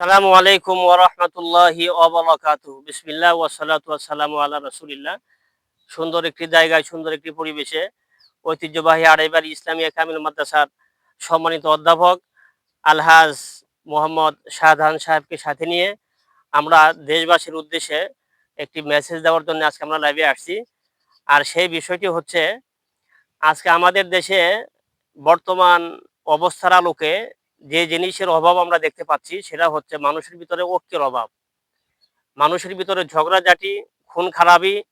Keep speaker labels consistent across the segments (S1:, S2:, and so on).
S1: সালামু আলাইকুম ওরহমতুল্লাহি ওবরাকাতু বিসমিল্লাহ ওয়াসালাতু ওয়াসালামু আলা রাসূলিল্লাহ। সুন্দর একটি জায়গায়, সুন্দর একটি পরিবেশে ঐতিহ্যবাহী আড়াইবাড়ি ইসলামিয়া কামিল মাদ্রাসার সম্মানিত অধ্যাপক আলহাজ মোহাম্মদ শাহজাহান সাহেবকে সাথে নিয়ে আমরা দেশবাসীর উদ্দেশ্যে একটি মেসেজ দেওয়ার জন্য আজকে আমরা লাইভে আসছি। আর সেই বিষয়টি হচ্ছে, আজকে আমাদের দেশে বর্তমান অবস্থার আলোকে যে জিনিসের অভাব আমরা দেখতে পাচ্ছি, সেটা হচ্ছে মানুষের ভিতরে ঐক্যের অভাব। মানুষের ভিতরে ঝগড়াঝাটি, খুন খারাপি,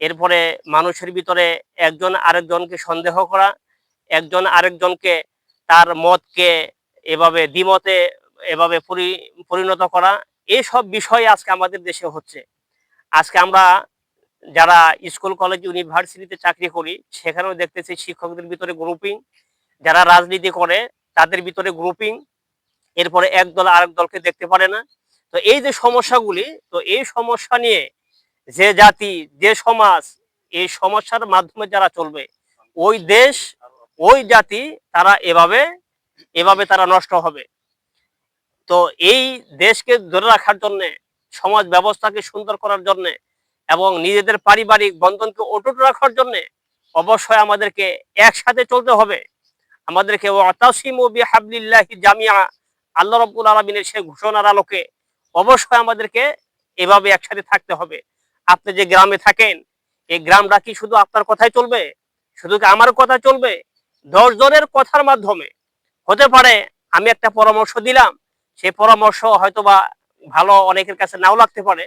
S1: এরপরে মানুষের ভিতরে একজন আরেকজনকে সন্দেহ করা, একজন আরেকজনকে তার মতকে এভাবে দ্বিমতে এভাবে পরি- পরিণত করা এইসব বিষয় আজকে আমাদের দেশে হচ্ছে। আজকে আমরা যারা স্কুল, কলেজ, ইউনিভার্সিটিতে চাকরি করি, সেখানেও দেখতেছি শিক্ষকদের ভিতরে গ্রুপিং যারা রাজনীতি করে তাদের ভিতরে গ্রুপিং এরপরে এক দল আরেক দলকে দেখতে পারে না। তো এই যে সমস্যাগুলি, তো এই সমস্যা নিয়ে যে জাতি, যে সমাজ, এই সমস্যার মাধ্যমে যারা চলবে, ওই দেশ, ওই জাতি, তারা এভাবে এভাবে তারা নষ্ট হবে। তো এই দেশকে ধরে রাখার জন্য, সমাজ ব্যবস্থাকে সুন্দর করার জন্য এবং নিজেদের পারিবারিক বন্ধনকে অটুট রাখার জন্য অবশ্যই আমাদেরকে একসাথে চলতে হবে। আমাদেরকে জামিয়া আল্লাহ রাব্বুল আলামিনের সেই ঘোষণার আলোকে অবশ্যই আমাদেরকে এভাবে একসাথে থাকতে হবে। আপনি যে গ্রামে থাকেন, এই গ্রামটা কি শুধু আপনার কথাই চলবে? শুধু কি আমার কথা চলবে? দশ জনের কথার মাধ্যমে। হতে পারে আমি একটা পরামর্শ দিলাম, সেই পরামর্শ হয়তোবা ভালো অনেকের কাছে নাও লাগতে পারে।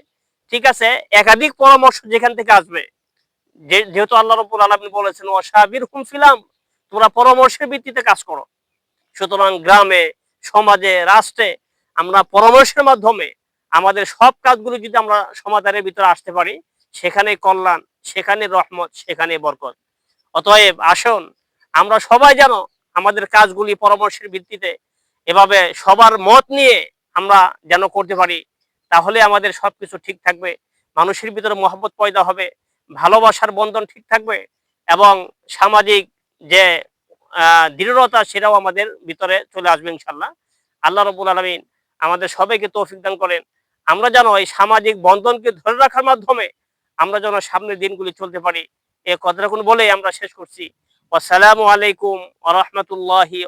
S1: ঠিক আছে, একাধিক পরামর্শ যেখান থেকে আসবে। যেহেতু আল্লাহ রব্বুল আলামিন বলেছেন ওয়াসাবির হুম ফিলাম তোমরা পরামর্শের ভিত্তিতে কাজ করো। সুতরাং গ্রামে, সমাজে, রাষ্ট্রে আমরা পরামর্শের মাধ্যমে আমাদের সব কাজগুলো যদি আমরা সমাধানের ভিতরে আসতে পারি, সেখানে কল্যাণ, সেখানে রহমত, সেখানে বরকত। অতএব আসুন, আমরা সবাই যেন আমাদের কাজগুলি পরামর্শের ভিত্তিতে এভাবে সবার মত নিয়ে আমরা যেন করতে পারি, তাহলে আমাদের সবকিছু ঠিক থাকবে, মানুষের ভিতরে মহব্বত পয়দা হবে, ভালোবাসার বন্ধন ঠিক থাকবে এবং সামাজিক যে দৃঢ়তা সেটাও আমাদের ভিতরে চলে আসবে ইনশাল্লাহ আল্লাহ রবুল আলমিন আমাদের সবাইকে তৌফিক দান করেন। আমরা যেন এই সামাজিক বন্ধনকে ধরে রাখার মাধ্যমে আমরা যেন সামনের দিনগুলি চলতে পারি। এ কথাটা বলেই আমরা শেষ করছি। আসসালামু আলাইকুম আ রহমতুল্লাহি